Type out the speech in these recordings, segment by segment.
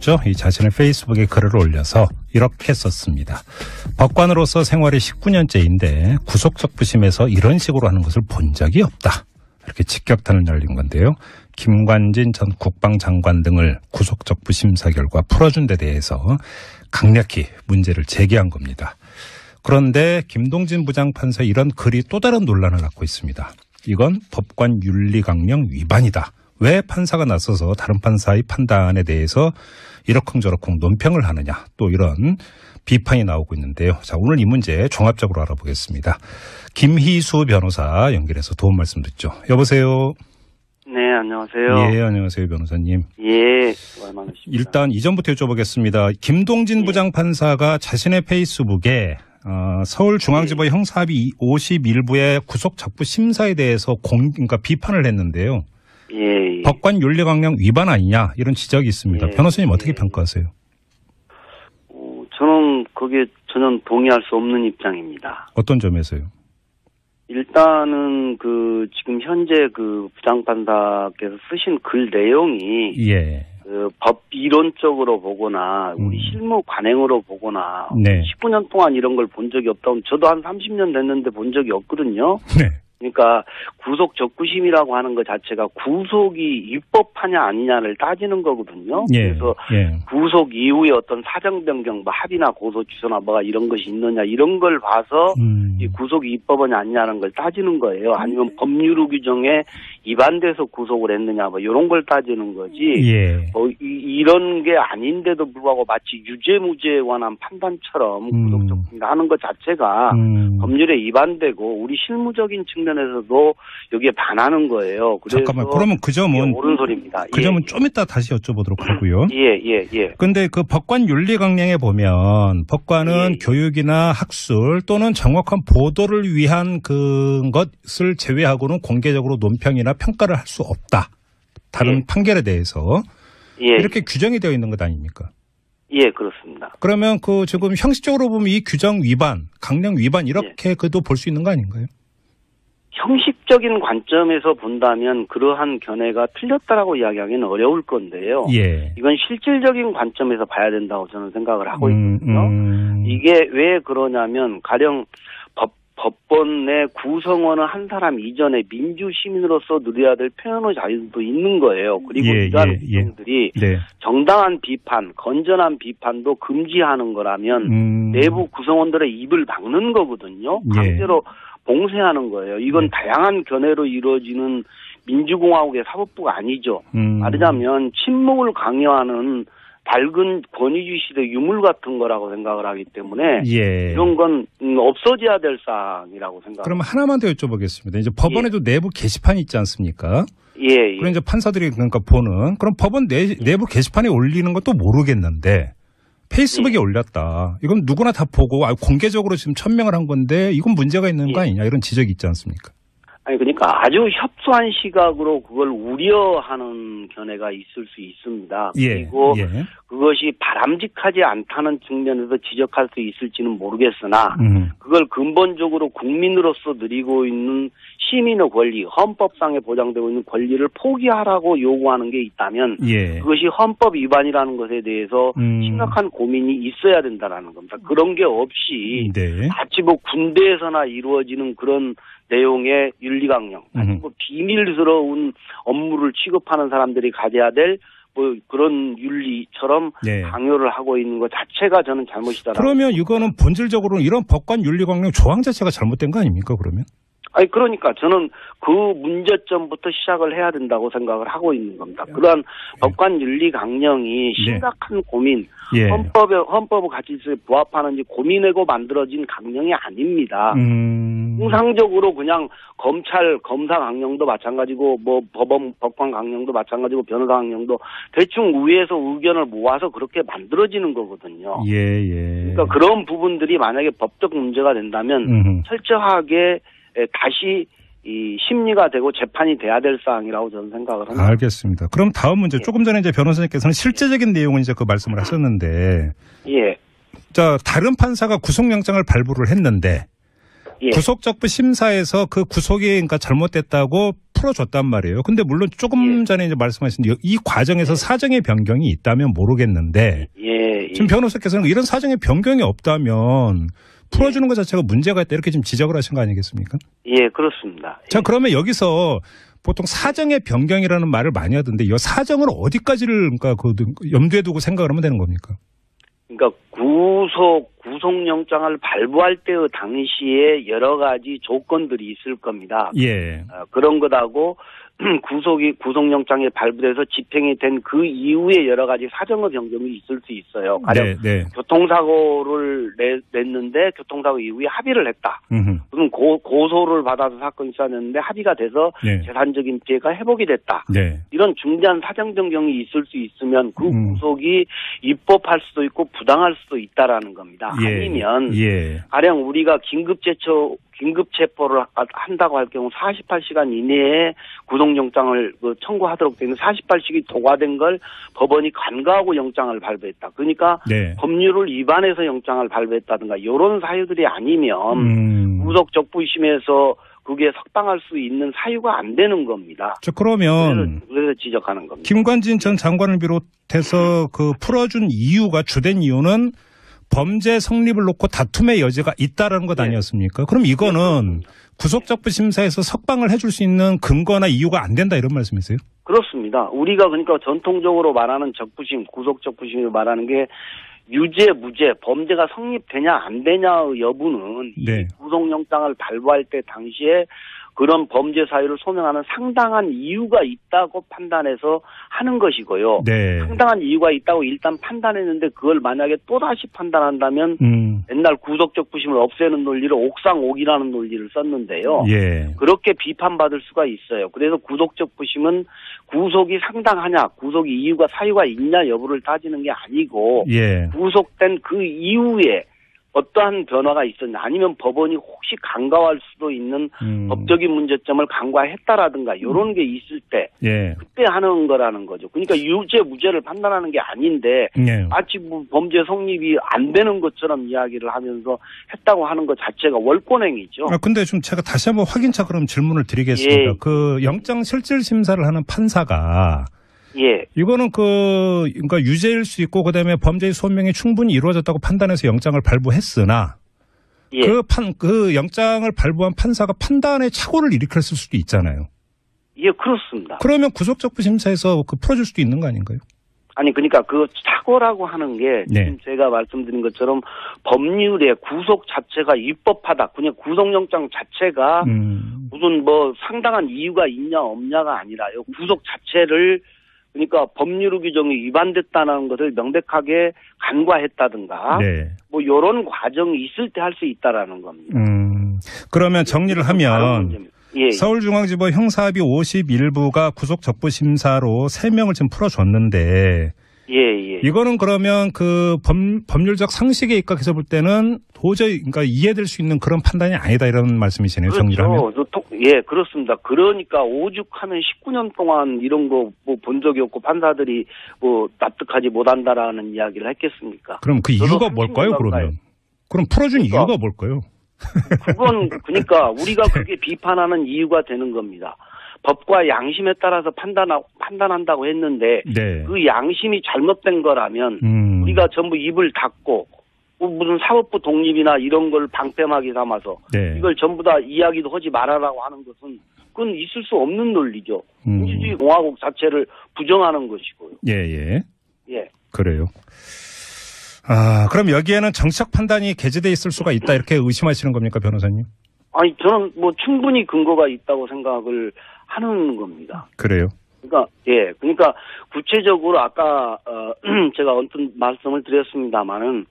있었죠. 이 자신의 페이스북에 글을 올려서 이렇게 썼습니다. 법관으로서 생활이 19년째인데 구속적부심에서 이런 식으로 하는 것을 본 적이 없다. 이렇게 직격탄을 날린 건데요. 김관진 전 국방장관 등을 구속적부심사 결과 풀어준 데 대해서 강력히 문제를 제기한 겁니다. 그런데 김동진 부장판사 이런 글이 또 다른 논란을 낳고 있습니다. 이건 법관 윤리강령 위반이다. 왜 판사가 나서서 다른 판사의 판단에 대해서 이러쿵저러쿵 논평을 하느냐 또 이런 비판이 나오고 있는데요. 자, 오늘 이 문제 종합적으로 알아보겠습니다. 김희수 변호사 연결해서 도움 말씀 듣죠. 여보세요. 네, 안녕하세요. 예, 안녕하세요, 변호사님. 예, 얼마나 일단 이전부터 여쭤보겠습니다. 김동진 예. 부장판사가 자신의 페이스북에 어, 서울중앙지법 예. 형사합의 51부의 구속작부 심사에 대해서 공, 그러니까 비판을 했는데요. 예, 예. 법관 윤리 강령 위반 아니냐 이런 지적이 있습니다. 예. 변호사님 어떻게 예. 평가하세요? 어, 저는 거기에 전혀 동의할 수 없는 입장입니다. 어떤 점에서요? 일단은 그 지금 현재 그 부장판사께서 쓰신 글 내용이 예. 그 법 이론적으로 보거나 우리 음. 실무 관행으로 보거나 네. 19년 동안 이런 걸 본 적이 없다 면 저도 한 30년 됐는데 본 적이 없거든요. 네. 그러니까 구속 적구심이라고 하는 것 자체가 구속이 입법하냐 아니냐를 따지는 거거든요. 예. 그래서 예. 구속 구속 이후에 어떤 사정 변경, 뭐 합의나 고소 취소나 뭐가 이런 것이 있느냐 이런 걸 봐서 음. 이 구속이 입법은 아니냐는 걸 따지는 거예요. 아니면 법률 규정에 위반돼서 구속을 했느냐 뭐 이런 걸 따지는 거지. 예. 뭐 이, 런게 아닌데도 불구하고 마치 유죄 무죄에 관한 판단처럼 음. 구속적분을 하는 것 자체가 음. 법률에 위반되고 우리 실무적인 측면 에서도 여기에 반하는 거예요. 잠깐만. 그러면 그 점은 옳은 소리입니다. 그 예, 점은 좀 이따 다시 여쭤보도록 하고요. 예, 예, 예. 근데 그 법관 윤리 강령에 보면 법관은 예. 교육이나 학술 또는 정확한 보도를 위한 그 것을 제외하고는 공개적으로 논평이나 평가를 할 수 없다. 다른 예. 판결에 대해서 예, 이렇게 규정이 되어 있는 것 아닙니까? 예, 그렇습니다. 그러면 그 지금 형식적으로 보면 이 규정 위반, 강령 위반 예. 이렇게 그도 볼 수 있는 거 아닌가요? 형식적인 관점에서 본다면 그러한 견해가 틀렸다라고 이야기하기는 어려울 건데요. 예. 이건 실질적인 관점에서 봐야 된다고 저는 생각을 하고 음, 있거든요. 음. 이게 왜 그러냐면 가령 법 법원 내 구성원은 한 사람 이전에 민주 시민으로서 누려야 될 표현의 자유도 있는 거예요. 그리고 예, 이러한 예, 예. 구성들이 네. 정당한 비판, 건전한 비판도 금지하는 거라면 음. 내부 구성원들의 입을 막는 거거든요. 예. 강제로 봉쇄하는 거예요. 이건 네. 다양한 견해로 이루어지는 민주공화국의 사법부가 아니죠. 음. 말하자면 침묵을 강요하는 밝은 권위주의 시대 유물 같은 거라고 생각을 하기 때문에 예. 이런 건 음, 없어져야 될 사항이라고 생각합니다. 그럼 하나만 더 여쭤보겠습니다. 이제 법원에도 내부 게시판이 있지 않습니까? 예, 예. 그럼 이제 판사들이 그러니까 보는 그럼 법원 내, 내부 게시판에 올리는 것도 모르겠는데 페이스북에 예. 올렸다. 이건 누구나 다 보고 아, 공개적으로 지금 천명을 한 건데 이건 문제가 있는 거 예. 아니냐 이런 지적이 있지 않습니까? 아니 그러니까 아주 협소한 시각으로 그걸 우려하는 견해가 있을 수 있습니다. 예. 그리고 예. 그것이 바람직하지 않다는 측면에서 지적할 수 있을지는 모르겠으나 음. 그걸 근본적으로 국민으로서 누리고 있는 시민의 권리, 헌법상에 보장되고 있는 권리를 포기하라고 요구하는 게 있다면 예. 그것이 헌법 위반이라는 것에 대해서 음. 심각한 고민이 있어야 된다라는 겁니다. 그런 게 없이 네. 마치 뭐 군대에서나 이루어지는 그런 내용의 윤리강령, 음. 뭐 비밀스러운 업무를 취급하는 사람들이 가져야 될 뭐 그런 윤리처럼 네. 강요를 하고 있는 것 자체가 저는 잘못이다라고. 그러면 이거는 본질적으로 이런 법관 윤리강령 조항 자체가 잘못된 거 아닙니까 그러면? 아니 그러니까 저는 그 문제점부터 시작을 해야 된다고 생각을 하고 있는 겁니다. 그러한 법관 윤리 강령이 네. 심각한 고민, 예. 헌법에 헌법 가치에 부합하는지 고민하고 만들어진 강령이 아닙니다. 음. 통상적으로 그냥 검찰 검사 강령도 마찬가지고 뭐 법원 법관 강령도 마찬가지고 변호사 강령도 대충 위에서 의견을 모아서 그렇게 만들어지는 거거든요. 예, 예. 그러니까 그런 부분들이 만약에 법적 문제가 된다면 음. 철저하게 에, 다시 이 심리가 되고 재판이 돼야 될 사항이라고 저는 생각을 합니다. 알겠습니다. 그럼 다음 문제 예. 조금 전에 이제 변호사님께서는 실제적인 내용은 이제 그 말씀을 하셨는데 예, 자 다른 판사가 구속영장을 발부를 했는데 예. 구속적부 심사에서 그 구속이 그러니까 잘못됐다고 풀어줬단 말이에요. 근데 물론 조금 예. 전에 이제 말씀하신 이- 이 과정에서 사정의 변경이 있다면 모르겠는데 예, 예. 지금 변호사께서는 이런 사정의 변경이 없다면 풀어주는 것 자체가 문제가 있다 이렇게 지금 지적을 하신 거 아니겠습니까? 예, 그렇습니다. 자 그러면 여기서 보통 사정의 변경이라는 말을 많이 하던데 이 사정을 어디까지를 그러니까 그 염두에 두고 생각을 하면 되는 겁니까? 그러니까 구속 구속영장을 발부할 때의 당시에 여러 가지 조건들이 있을 겁니다. 예. 어, 그런 것하고 구속이 구속영장이 발부돼서 집행이 된 그 이후에 여러 가지 사정의 변경이 있을 수 있어요. 가령 네, 네. 교통사고를 내, 냈는데 교통사고 이후에 합의를 했다. 음흠. 그럼 고, 고소를 받아서 사건이 쌓였는데 합의가 돼서 네. 재산적인 피해가 회복이 됐다. 네. 이런 중대한 사정 변경이 있을 수 있으면 그 음. 구속이 입법할 수도 있고 부당할 수도 있다라는 겁니다. 예. 아니면 예. 가령 우리가 긴급 제처 긴급 체포를 하- 한다고 할 경우 48시간 이내에 구속영장을 그 청구하도록 되는 48시간이 도과된 걸 법원이 간과하고 영장을 발부했다. 그러니까 네. 법률을 위반해서 영장을 발부했다든가 이런 사유들이 아니면 음. 구속 적부심에서 그게 석방할 수 있는 사유가 안 되는 겁니다. 저 그러면 그래서, 그래서 지적하는 겁니다. 김관진 전 장관을 비롯해서 그 풀어준 이유가 주된 이유는 범죄 성립을 놓고 다툼의 여지가 있다라는 것 네. 아니었습니까? 그럼 이거는 구속적부 심사에서 석방을 해줄 수 있는 근거나 이유가 안 된다 이런 말씀이세요? 그렇습니다. 우리가 그러니까 전통적으로 말하는 적부심, 구속 적부심을 말하는 게 유죄, 무죄, 범죄가 성립되냐 안 되냐의 여부는 네. 이 구속영장을 발부할 때 당시에 그런 범죄 사유를 소명하는 상당한 이유가 있다고 판단해서 하는 것이고요. 네. 상당한 이유가 있다고 일단 판단했는데 그걸 만약에 또다시 판단한다면 음. 옛날 구속적 부심을 없애는 논리를 옥상옥이라는 논리를 썼는데요. 예. 그렇게 비판받을 수가 있어요. 그래서 구속적 부심은 구속이 상당하냐, 구속 이유가 사유가 있냐 여부를 따지는 게 아니고 예. 구속된 그 이후에 어떠한 변화가 있었냐, 아니면 법원이 혹시 간과할 수도 있는 음. 법적인 문제점을 간과했다라든가 이런 게 있을 때 예. 그때 하는 거라는 거죠. 그러니까 유죄 무죄를 판단하는 게 아닌데 예. 마치 뭐 범죄 성립이 안 되는 것처럼 이야기를 하면서 했다고 하는 것 자체가 월권행위죠. 아, 근데 좀 제가 다시 한번 확인차 그럼 질문을 드리겠습니다. 예. 그 영장 실질 심사를 하는 판사가 예, 이거는 그 그러니까 유죄일 수 있고 그다음에 범죄의 소명이 충분히 이루어졌다고 판단해서 영장을 발부했으나 예. 그판그 영장을 발부한 판사가 판단에 착오를 일으켰을 수도 있잖아요. 예, 그렇습니다. 그러면 구속적부 심사에서 그 풀어줄 수도 있는 거 아닌가요? 아니 그러니까 그 착오라고 하는 게 네. 지금 제가 말씀드린 것처럼 법률의 구속 자체가 입법하다. 그냥 구속영장 자체가 음. 무슨 뭐 상당한 이유가 있냐 없냐가 아니라요. 구속 자체를 그러니까 법률 규정이 위반됐다는 것을 명백하게 간과했다든가 네. 뭐 이런 과정이 있을 때 할 수 있다라는 겁니다. 음. 그러면 정리를 하면. 예, 예. 서울중앙지법 형사합의 51부가 구속 적부 심사로 3명을 지금 풀어줬는데 예, 예. 이거는 그러면 그 범, 법률적 상식에 입각해서 볼 때는 도저히 그러니까 이해될 수 있는 그런 판단이 아니다 이런 말씀이시네요. 정리를 하면. 그렇죠. 또- 예, 그렇습니다. 그러니까 오죽하면 19년 동안 이런 거 뭐 본 적이 없고 판사들이 뭐 납득하지 못한다라는 이야기를 했겠습니까? 그럼 그 이유가 30년 뭘까요? 그러면 그럼 풀어준 그러니까. 이유가 뭘까요? 그건 그러니까 우리가 그게 비판하는 이유가 되는 겁니다. 법과 양심에 따라서 판단하, 판단한다고 했는데 네. 그 양심이 잘못된 거라면 음. 우리가 전부 입을 닫고 뭐 무슨 사법부 독립이나 이런 걸 방패막이 삼아서 네. 이걸 전부 다 이야기도 하지 말아라고 하는 것은 그건 있을 수 없는 논리죠. 음. 민주주의 공화국 자체를 부정하는 것이고요. 예, 예. 예. 그래요. 아, 그럼 여기에는 정치적 판단이 게재돼 있을 수가 있다 이렇게 의심하시는 겁니까, 변호사님? 아니 저는 뭐 충분히 근거가 있다고 생각을 하는 겁니다. 그래요. 그러니까 예, 그러니까 구체적으로 아까 어, 제가 언뜻 말씀을 드렸습니다마는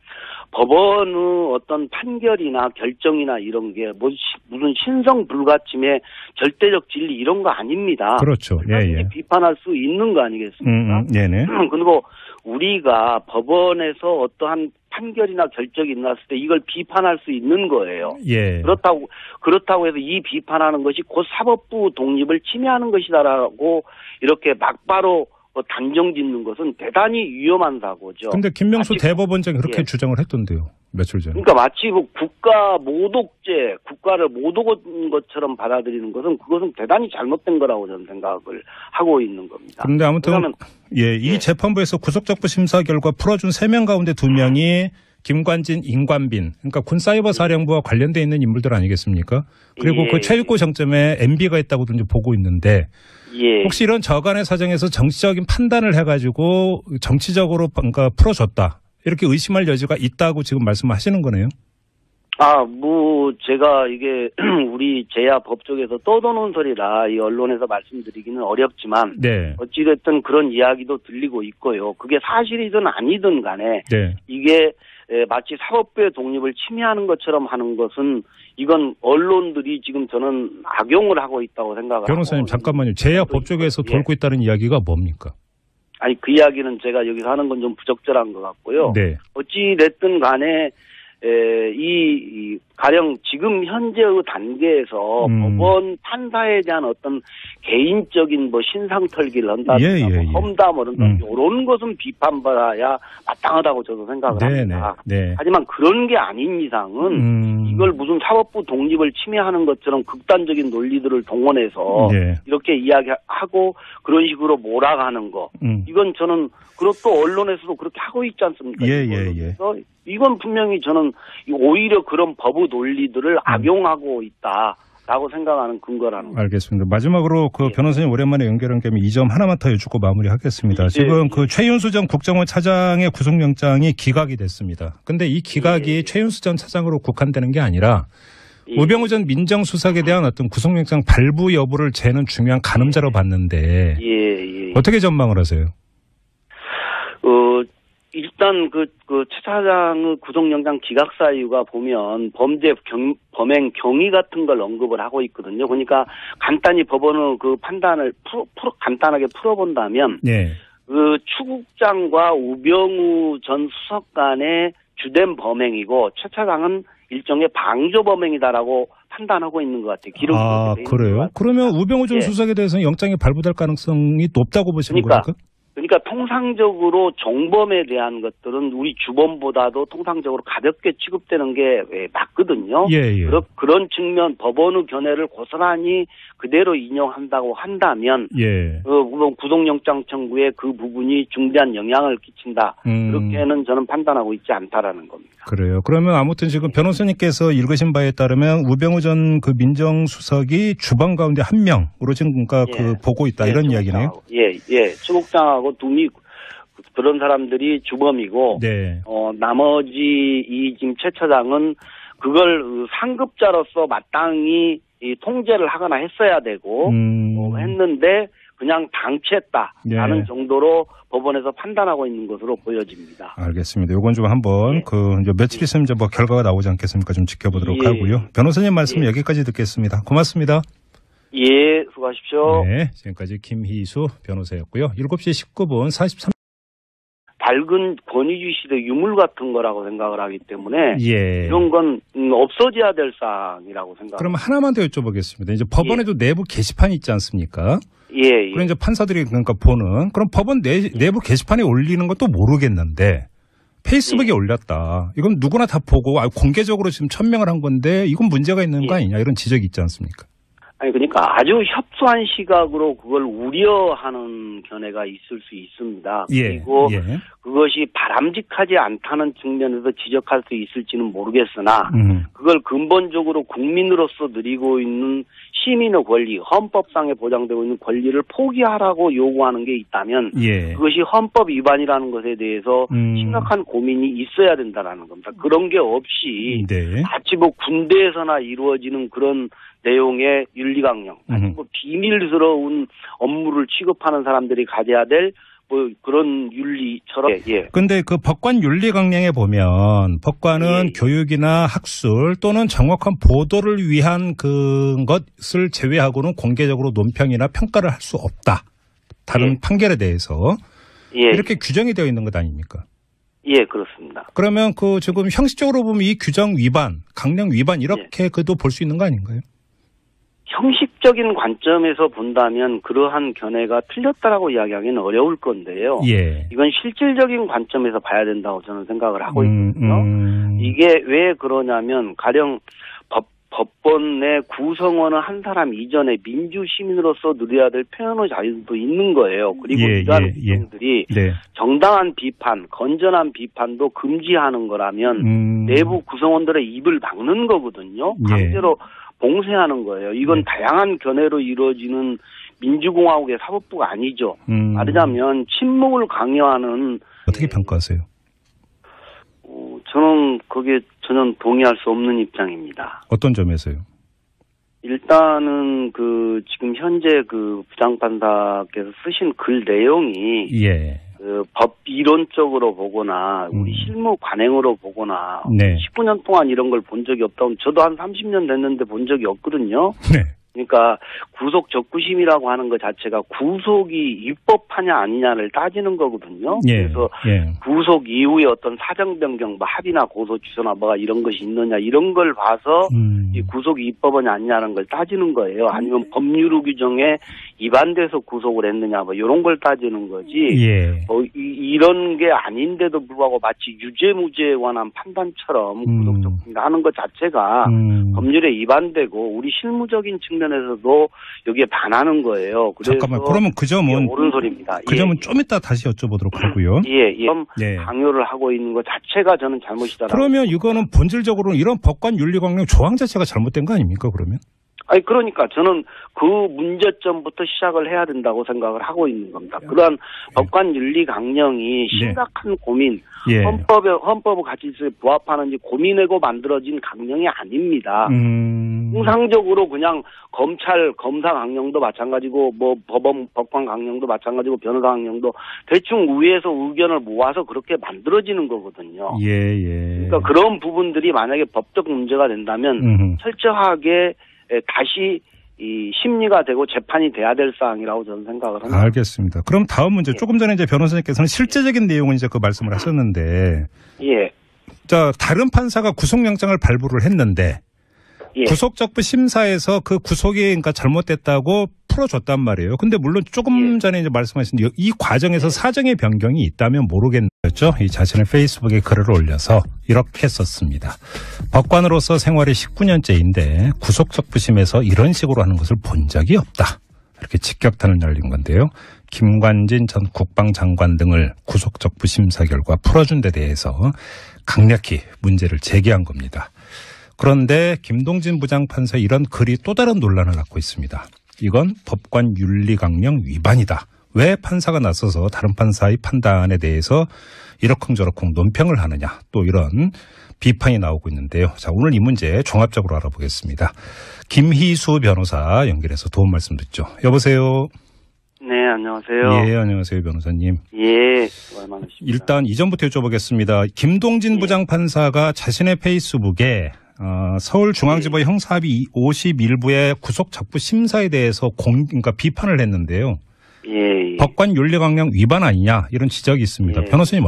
법원의 어떤 판결이나 결정이나 이런 게 뭐 무슨 신성 불가침의 절대적 진리 이런 거 아닙니다. 그렇죠. 예, 예. 비판할 수 있는 거 아니겠습니까? 음, 음, 네네. 그리고 우리가 법원에서 어떠한 판결이나 결정이 났을 때 이걸 비판할 수 있는 거예요. 예. 그렇다고 그렇다고 해서 이 비판하는 것이 곧 사법부 독립을 침해하는 것이다라고 이렇게 막바로 어, 단정 짓는 것은 대단히 위험한 사고죠. 근데 김명수 대법원장이 그렇게 예. 주장을 했던데요. 며칠 전에. 그러니까 마치 뭐 국가 모독죄, 국가를 모독한 것처럼 받아들이는 것은 그것은 대단히 잘못된 거라고 저는 생각을 하고 있는 겁니다. 그런데 아무튼 그러면 예, 이 예. 재판부에서 구속적부 심사 결과 풀어준 세 명 가운데 두명이 김관진, 임관빈, 그러니까 군사이버 사령부와 관련돼 있는 인물들 아니겠습니까? 그리고 예. 그 최일고 정점에 MB가 있다고도 이제 보고 있는데 예. 혹시 이런 저간의 사정에서 정치적인 판단을 해가지고 정치적으로 그러니까 풀어줬다 이렇게 의심할 여지가 있다고 지금 말씀하시는 거네요. 아, 뭐, 제가 이게, 우리 제야 법 쪽에서 떠도는 소리라 이 언론에서 말씀드리기는 어렵지만, 네, 어찌됐든 그런 이야기도 들리고 있고요. 그게 사실이든 아니든 간에, 네, 이게 에, 마치 사법부의 독립을 침해하는 것처럼 하는 것은, 이건 언론들이 지금 저는 악용을 하고 있다고 생각을 변호사님 잠깐만요. 제야 또 법조계에서 예. 돌고 있다는 이야기가 뭡니까? 아니, 그 이야기는 제가 여기서 하는 건 좀 부적절한 것 같고요. 네, 어찌 됐든 간에 에, 이, 이 가령 지금 현재의 단계에서 음. 법원 판사에 대한 어떤 개인적인 뭐 신상 털기를 한다든가 예, 예, 뭐 예. 험담을 한다 음. 이런 것은 비판받아야 마땅하다고 저도 생각을 네, 네, 합니다. 네. 하지만 그런 게 아닌 이상은 음, 이걸 무슨 사법부 독립을 침해하는 것처럼 극단적인 논리들을 동원해서 예, 이렇게 이야기하고 그런 식으로 몰아가는 거 음. 이건 저는 또 언론에서도 그렇게 하고 있지 않습니까? 예. 예, 예. 이건 분명히 저는 오히려 그런 법의 논리들을 음. 악용하고 있다 라고 생각하는 근거라는 거죠. 알겠습니다. 마지막으로 그 예. 변호사님 오랜만에 연결한 겸이점 하나만 더 여쭙고 마무리하겠습니다. 예, 지금 예. 그 최윤수 전 국정원 차장의 구속영장이 기각이 됐습니다. 근데 이 기각이 예. 최윤수 전 차장으로 국한되는 게 아니라 예. 우병우 전 민정수석에 대한 어떤 구속영장 발부 여부를 재는 중요한 가늠자로 봤는데 예, 예. 어떻게 전망을 하세요? 어, 일단 그, 그, 최 차장의 구속영장 기각 사유가 보면 범죄 경, 범행 경위 같은 걸 언급을 하고 있거든요. 그러니까 간단히 법원의 그 판단을 풀어, 풀어, 간단하게 풀어본다면 예. 그 추국장과 우병우 전 수석 간의 주된 범행이고 최 차장은 일종의 방조 범행이다라고 판단하고 있는 것 같아요. 기록 아 그래요? 그러면 우병우 전 예. 수석에 대해서는 영장이 발부될 가능성이 높다고 보시는 그러니까 겁니까? 그러니까 통상적으로 정범에 대한 것들은 우리 주범보다도 통상적으로 가볍게 취급되는 게 예, 맞거든요. 예, 예. 그런 그런 측면 법원의 견해를 고스란히 그대로 인용한다고 한다면 예. 그 물론 구속영장 청구에 그 부분이 중대한 영향을 끼친다. 음. 그렇게는 저는 판단하고 있지 않다라는 겁니다. 그래요. 그러면 아무튼 지금 변호사님께서 읽으신 바에 따르면 우병우 전 그 민정수석이 주범 가운데 한 명으로 지금 그러니까 예. 그 보고 있다 예, 이런 이야기네요. 예, 예. 추국장하고 둥이 그런 사람들이 주범이고 네. 어 나머지 이 지금 최 차장은 그걸 그 상급자로서 마땅히 이 통제를 하거나 했어야 되고 음. 어, 했는데 그냥 방치했다라는 예. 정도로 법원에서 판단하고 있는 것으로 보여집니다. 알겠습니다. 요건 좀 한번 예. 그 이제 며칠 있으면 이제 뭐 결과가 나오지 않겠습니까? 좀 지켜보도록 예. 하고요. 변호사님 말씀 예. 여기까지 듣겠습니다. 고맙습니다. 예, 수고하십시오. 네. 지금까지 김희수 변호사였고요. 7시 19분 43. 밝은 권위주의 시대 유물 같은 거라고 생각을 하기 때문에 예. 이런 건 음, 없어져야 될 사항이라고 생각. 그럼 하나만 더 여쭤보겠습니다. 이제 법원에도 내부 게시판이 있지 않습니까? 예, 예. 그럼 이제 판사들이 그러니까 보는 그럼 법원 내, 내부 게시판에 올리는 것도 모르겠는데 페이스북에 예. 올렸다. 이건 누구나 다 보고 아, 공개적으로 지금 천명을 한 건데 이건 문제가 있는 거 예. 아니냐 이런 지적이 있지 않습니까? 아니 그러니까 아주 협소한 시각으로 그걸 우려하는 견해가 있을 수 있습니다. 예. 그리고 예. 그것이 바람직하지 않다는 측면에서 지적할 수 있을지는 모르겠으나 음. 그걸 근본적으로 국민으로서 누리고 있는 시민의 권리, 헌법상에 보장되고 있는 권리를 포기하라고 요구하는 게 있다면 예. 그것이 헌법 위반이라는 것에 대해서 음. 심각한 고민이 있어야 된다라는 겁니다. 그런 게 없이 네. 마치 뭐 군대에서나 이루어지는 그런 내용의 윤리강령. 뭐 비밀스러운 업무를 취급하는 사람들이 가져야 될 뭐 그런 윤리처럼 예, 예. 근데 그 법관 윤리 강령에 보면 법관은 예, 예. 교육이나 학술 또는 정확한 보도를 위한 그 것을 제외하고는 공개적으로 논평이나 평가를 할 수 없다. 다른 예. 판결에 대해서 예, 이렇게 규정이 되어 있는 것 아닙니까? 예, 그렇습니다. 그러면 그 지금 형식적으로 보면 이 규정 위반, 강령 위반 이렇게 예. 그도 볼 수 있는 거 아닌가요? 형식적인 관점에서 본다면 그러한 견해가 틀렸다라고 이야기하기는 어려울 건데요. 예. 이건 실질적인 관점에서 봐야 된다고 저는 생각을 하고 음, 있거든요. 음. 이게 왜 그러냐면 가령 법 법원 내 구성원은 한 사람 이전에 민주 시민으로서 누려야 될 표현의 자유도 있는 거예요. 그리고 예, 이러한 예, 예. 구성들이 네. 정당한 비판, 건전한 비판도 금지하는 거라면 음. 내부 구성원들의 입을 막는 거거든요. 예. 강제로 봉쇄하는 거예요. 이건 네. 다양한 견해로 이루어지는 민주공화국의 사법부가 아니죠. 음. 말하자면 침묵을 강요하는 어떻게 평가하세요? 어, 저는 거기에 전혀 동의할 수 없는 입장입니다. 어떤 점에서요? 일단은 그 지금 현재 그 부장판사께서 쓰신 글 내용이 예. 그 법 이론적으로 보거나 우리 음. 실무 관행으로 보거나 네. 19년 동안 이런 걸 본 적이 없다면 저도 한 30년 됐는데 본 적이 없거든요. 네. 그러니까 구속 적구심이라고 하는 것 자체가 구속이 입법하냐 아니냐를 따지는 거거든요. 예. 그래서 예. 구속 이후에 어떤 사정 변경, 뭐 합의나 고소 취소나 뭐가 이런 것이 있느냐 이런 걸 봐서 음. 이 구속이 입법하냐 아니냐는 걸 따지는 거예요. 아니면 법률 규정에 위반돼서 구속을 했느냐 뭐 이런 걸 따지는 거지. 예. 뭐 이, 런게 아닌데도 불구하고 마치 유죄 무죄에 관한 판단처럼 음. 구속적인가 하는 것 자체가 음. 법률에 위반되고 우리 실무적인 측면에서도 여기에 반하는 거예요. 잠깐만. 그러면 그 점은 옳은 소리입니다. 그 예, 점은 좀 이따 다시 여쭤보도록 하고요. 예, 예. 예. 강요를 하고 있는 것 자체가 저는 잘못이다라고. 그러면 이거는 본질적으로 이런 법관 윤리광령 조항 자체가 잘못된 거 아닙니까? 그러면? 아니 그러니까 저는 그 문제점부터 시작을 해야 된다고 생각을 하고 있는 겁니다. 그러한 법관 윤리 강령이 심각한 고민, 예. 헌법에 헌법 가치에 부합하는지 고민하고 만들어진 강령이 아닙니다. 음. 통상적으로 그냥 검찰 검사 강령도 마찬가지고 뭐 법원 법관 강령도 마찬가지고 변호사 강령도 대충 위에서 의견을 모아서 그렇게 만들어지는 거거든요. 예, 예. 그러니까 그런 부분들이 만약에 법적 문제가 된다면 음흠. 철저하게 에, 다시 이 심리가 되고 재판이 돼야 될 사항이라고 저는 생각을 합니다. 알겠습니다. 그럼 다음 문제. 예. 조금 전에 이제 변호사님께서는 실제적인 내용은 이제 그 말씀을 하셨는데, 예, 자, 다른 판사가 구속영장을 발부를 했는데, 예, 구속적부 심사에서 그 구속이 그러니까 잘못됐다고 풀어줬단 말이에요. 근데 물론 조금 예. 전에 이제 말씀하신 이- 이 과정에서 사정의 변경이 있다면 모르겠죠. 이 자신의 페이스북에 글을 올려서 이렇게 썼습니다. 법관으로서 생활이 19년째인데 구속적부심에서 이런 식으로 하는 것을 본 적이 없다. 이렇게 직격탄을 날린 건데요. 김관진 전 국방장관 등을 구속적부 심사 결과 풀어준 데 대해서 강력히 문제를 제기한 겁니다. 그런데 김동진 부장판사 이런 글이 또 다른 논란을 낳고 있습니다. 이건 법관 윤리강령 위반이다. 왜 판사가 나서서 다른 판사의 판단에 대해서 이러쿵저러쿵 논평을 하느냐. 또 이런 비판이 나오고 있는데요. 자, 오늘 이 문제 종합적으로 알아보겠습니다. 김희수 변호사 연결해서 도움 말씀 듣죠. 여보세요. 네, 안녕하세요. 예, 안녕하세요, 변호사님. 예, 많으십니다. 일단 이전부터 여쭤보겠습니다. 김동진 예. 부장 판사가 자신의 페이스북에 어, 서울중앙지법 형사합의 51부의 구속 적부 심사에 대해서 공, 그러니까 비판을 했는데요. 예, 예. 법관 윤리강령 위반 아니냐 이런 지적이 있습니다. 예. 변호사님